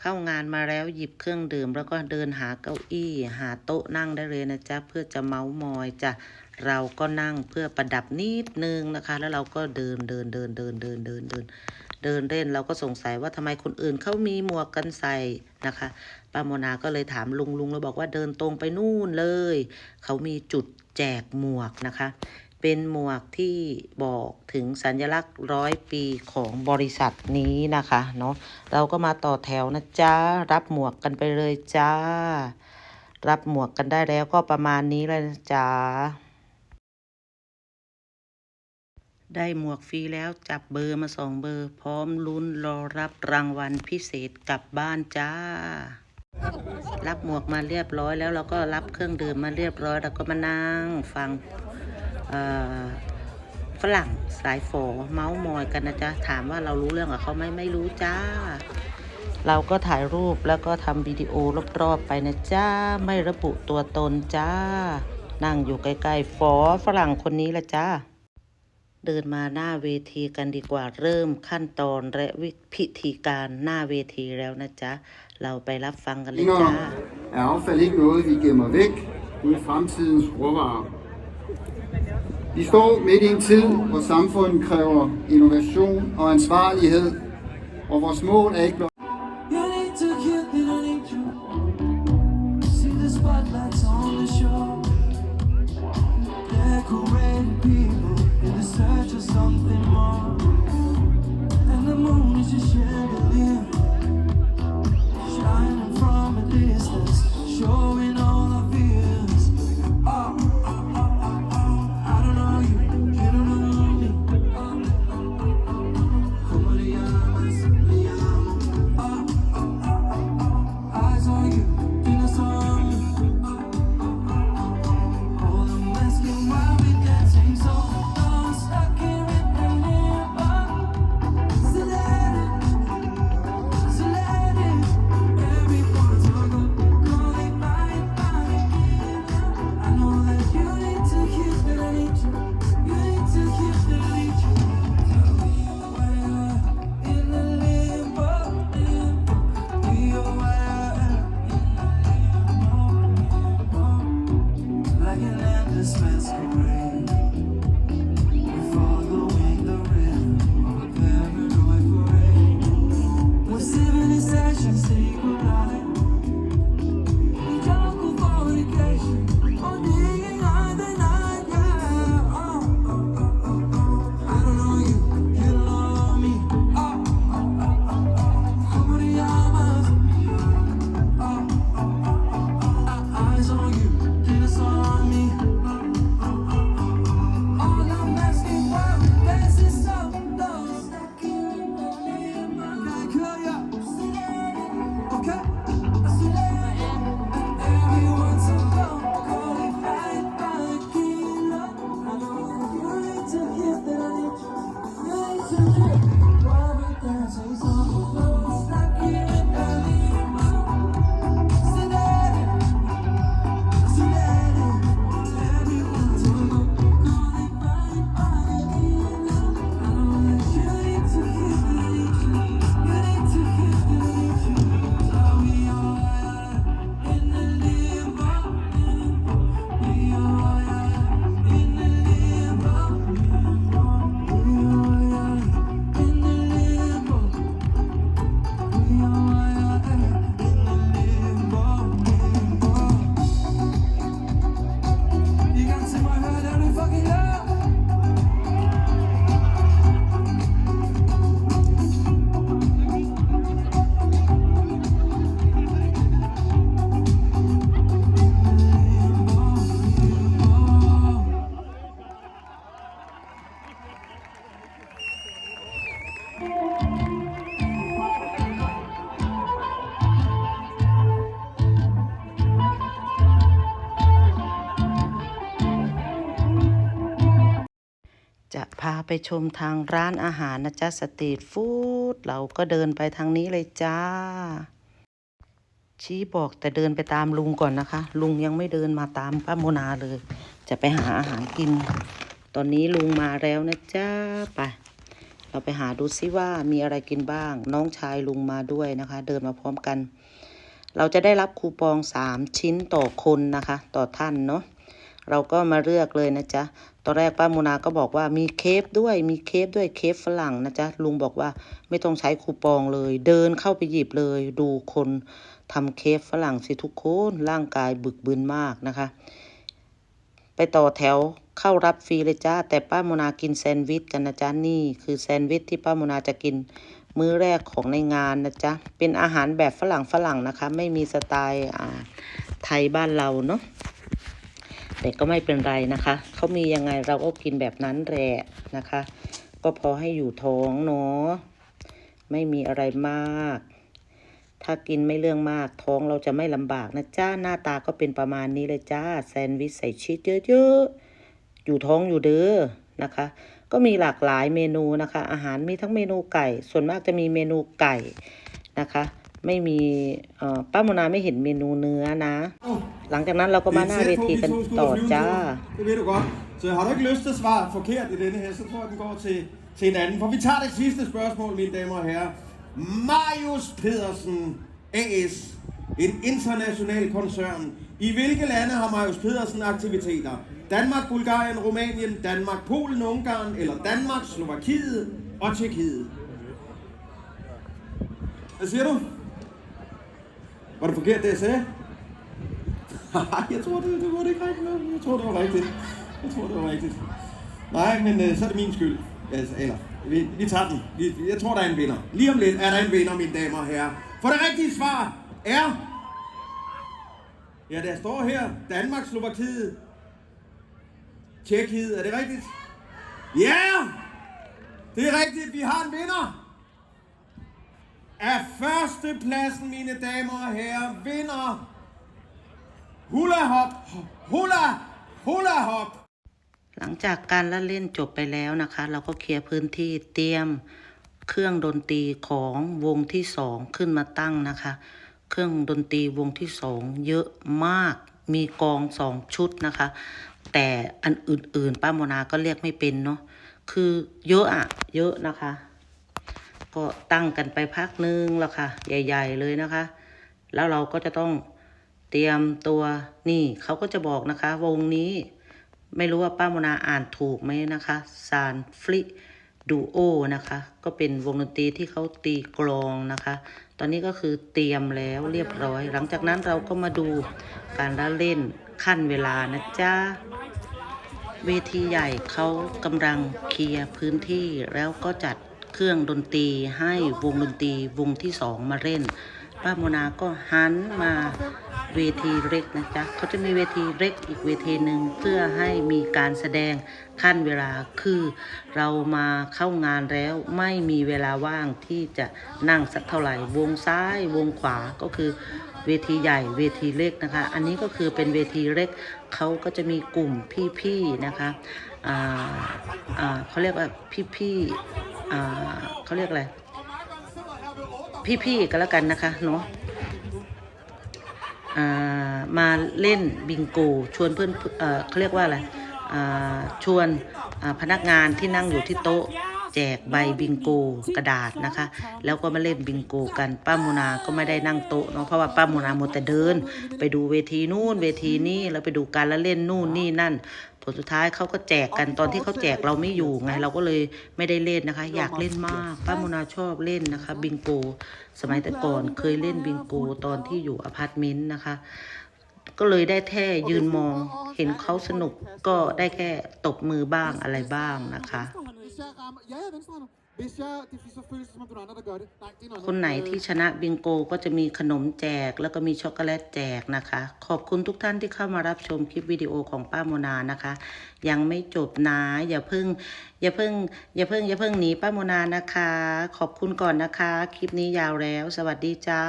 เข้างานมาแล้วหยิบเครื่องดื่ม แล้วก็เดินหาเก้าอี้ หาโต๊ะนั่งได้เลยนะจ๊ะเพื่อจะเมาส์มอยจ้ะเราก็นั่งเพื่อประดับนิดนึงนะคะ แล้วเราก็เดินเดินเดินเดินเดินเดินเดินเดินเล่นเราก็สงสัยว่าทำไมคนอื่นเขามีหมวกกันใส่นะคะป้าโมนาก็เลยถามลุงลุงแล้วบอกว่าเดินตรงไปนู่นเลย เขามีจุดแจกหมวกนะคะ เป็นหมวกที่บอกถึงสัญลักษณ์ร้อยปีของบริษัทนี้นะคะเนาะเราก็มาต่อแถวนะจ๊ะรับหมวกกันไปเลยจ้า รับหมวกกันได้แล้วก็ประมาณนี้เลยนะจ๊ะได้หมวกฟรีแล้วจับเบอร์มาสองเบอร์ พร้อมลุ้นรอรับรางวัลพิเศษกลับบ้านจ้า รับหมวกมาเรียบร้อยแล้วเราก็รับเครื่องดื่มมาเรียบร้อย แล้วก็มานั่งฟัง ฝรั่งสายฝอเมาส์มอยกันนะจ๊ะ ถามว่าเรารู้เรื่องกับเขาไหมไม่รู้จ้า เราก็ถ่ายรูปแล้วก็ทำวิดีโอรอบๆไปนะจ้า ไม่ระบุตัวตนจ้า นั่งอยู่ใกล้ๆฝอฝรั่งคนนี้ละจ้าเดินมาหน้าเวทีกันดีกว่าเริ่มขั้นตอนและวิพิธีการหน้าเวทีแล้วนะจ๊ะ เราไปรับฟังกันเลยจ้า er affald ikke noget, vi gemmer væk. Det er fremtidens råvarer. Vi står midt i en tid, hvor samfundet kræver innovation og ansvarlighed, og vores mål er ikke blot something more. And the moon is chandelier. Shining from a distance, showing ไปชมทางร้านอาหารนะจ๊ะสตรีทฟู้ดเราก็เดินไปทางนี้เลยจ้า ชี้บอกแต่เดินไปตามลุงก่อนนะคะ ลุงยังไม่เดินมาตามป้าโมนาเลย จะไปหาอาหารกิน ตอนนี้ลุงมาแล้วนะจ๊ะไปเราไปหาดูซิว่ามีอะไรกินบ้าง น้องชายลุงมาด้วยนะคะ เดินมาพร้อมกัน เราจะได้รับคูปอง 3 ชิ้นต่อคนนะคะ ต่อท่านเนาะเราก็มาเลือกเลยนะจ๊ะ ตอนแรกป้ามูนาก็บอกว่ามีเคฟด้วยมีเคฟด้วยเคฟฝรั่งนะจ๊ะลุงบอกว่าไม่ต้องใช้คูปองเลย เดินเข้าไปหยิบเลย ดูคนทำเคฟฝรั่งสิทุกคนร่างกายบึกบึนมากนะคะ ไปต่อแถวเข้ารับฟรีเลยจ้าแต่ป้าโมนากินแซนด์วิชกันนะจ๊ะนี่ คือแซนด์วิชที่ป้าโมนาจะกินมื้อแรกของในงานนะจ๊ะเป็นอาหารแบบฝรั่งฝรั่งนะคะ ไม่มีสไตล์ไทยบ้านเราเนาะ แต่ก็ไม่เป็นไรนะคะ เขามียังไงเราก็กินแบบนั้นแหละนะคะ ก็พอให้อยู่ท้องเนาะไม่มีอะไรมาก ถ้ากินไม่เรื่องมากท้องเราจะไม่ลำบากนะจ้าหน้าตาก็เป็นประมาณนี้เลยจ้าแซนด์วิชใส่ชีสเยอะๆอยู่ท้องอยู่เด้อนะคะ ก็มีหลากหลายเมนูนะคะ อาหารมีทั้งเมนูไก่ ส่วนมากจะมีเมนูไก่นะคะ ไม่มีเอ่อป้าโมนาไม่เห็นเมนูเนื้อนะ หลังจากนั้นเราก็มาหน้าเวทีกันต่อจ้า Det ved du godt. Så har du ikke lyst til at svare forkert i denne her, så tror jeg, den går til, til en anden. For vi tager det sidste spørgsmål, mine damer og herrer. Marius Pedersen AS, en international koncern. I hvilke lande har Marius Pedersen aktiviteter? Danmark, Bulgarien, Rumænien, Danmark, Polen, Ungarn eller Danmark, Slovakiet og Tjekkiet? Hvad siger du? Var det forkert, det jeg sagde? Nej, jeg tror, det, det var det ikke rigtigt. Jeg tror, det var rigtigt. Jeg tror, det var rigtigt. Nej, men øh, så er det min skyld. Altså, eller, vi, vi tager den. Vi, jeg tror, der er en vinder. Lige om lidt er der en vinder, mine damer og herrer. For det rigtige svar er... Ja, der står her. Danmark, Slovakiet. Tjekkiet. Er det rigtigt? Ja! Det er rigtigt. Vi har en vinder. Af førstepladsen, mine damer og herrer, vinder Hula hop, hula, hula hop. หลังจากการละเล่นจบไปแล้วนะคะ เราก็เคลียร์พื้นที่เตรียมเครื่องดนตรีของวงที่สองขึ้นมาตั้งนะคะ เครื่องดนตรีวงที่สองเยอะมากมีกองสองชุดนะคะ แต่อันอื่นๆป้าโมนาก็เรียกไม่เป็นเนาะคือเยอะอะเยอะนะคะ ก็ตั้งกันไปพักนึงแล้วค่ะ ใหญ่ ๆ เลยนะคะ แล้วเราก็จะต้องเตรียมตัวนี่เขาก็จะบอกนะคะ วงนี้ไม่รู้ว่าป้าโมนาอ่านถูกไหมนะคะซานฟลิดูโอนะคะ ก็เป็นวงดนตรีที่เขาตีกลองนะคะ ตอนนี้ก็คือเตรียมแล้วเรียบร้อย หลังจากนั้นเราก็มาดูการละเล่นขั้นเวลานะจ๊ะเวทีใหญ่เขากำลังเคลียร์พื้นที่แล้วก็จัด เครื่องดนตรีให้วงดนตรีวงที่สองมาเล่น ป้าโมนาก็หันมาเวทีเล็กนะจ๊ะเขาจะมีเวทีเล็กอีกเวทีหนึ่งเพื่อให้มีการแสดงขั้นเวลาคือเรามาเข้างานแล้วไม่มีเวลาว่างที่จะนั่งสักเท่าไหร่ วงซ้ายวงขวาก็คือเวทีใหญ่เวทีเล็กนะคะ อันนี้ก็คือเป็นเวทีเล็กเขาก็จะมีกลุ่มพี่ๆนะคะเขาเรียกว่าพี่ๆ เขาเรียกอะไร พี่ๆก็แล้วกันนะคะเนาะมาเล่นบิงโก ชวนเพื่อนเขาเรียกว่าอะไรชวนพนักงานที่นั่งอยู่ที่โต๊ะแจกใบบิงโกกระดาษนะคะ แล้วก็มาเล่นบิงโกกันป้าโมนาก็ไม่ได้นั่งโต๊ะเนาะเพราะว่าป้าโมนาหมดแต่เดิน ไปดูเวทีนู่นเวทีนี่แล้วไปดูการละเล่นนู่นนี่นั่น ผลสุดท้ายเขาก็แจกกันตอนที่เขาแจกเราไม่อยู่ไง เราก็เลยไม่ได้เล่นนะคะ อยากเล่นมากป้าโมนาชอบเล่นนะคะ บิงโก สมัยแต่ก่อนเคยเล่นบิงโกตอนที่อยู่อพาร์ตเมนต์นะคะ ก็เลยได้แค่ยืนมองเห็นเขาสนุกก็ได้แค่ตบมือบ้างอะไรบ้างนะคะ คนไหนที่ชนะบิงโกก็จะมีขนมแจก แล้วก็มีช็อกโกแลตแจกนะคะ ขอบคุณทุกท่านที่เข้ามารับชมคลิปวิดีโอของป้าโมนานะคะ ยังไม่จบนะอย่าเพิ่ง อย่าเพิ่ง อย่าเพิ่ง อย่าเพิ่งหนีป้าโมนานะคะ ขอบคุณก่อนนะคะ คลิปนี้ยาวแล้ว สวัสดีจ้า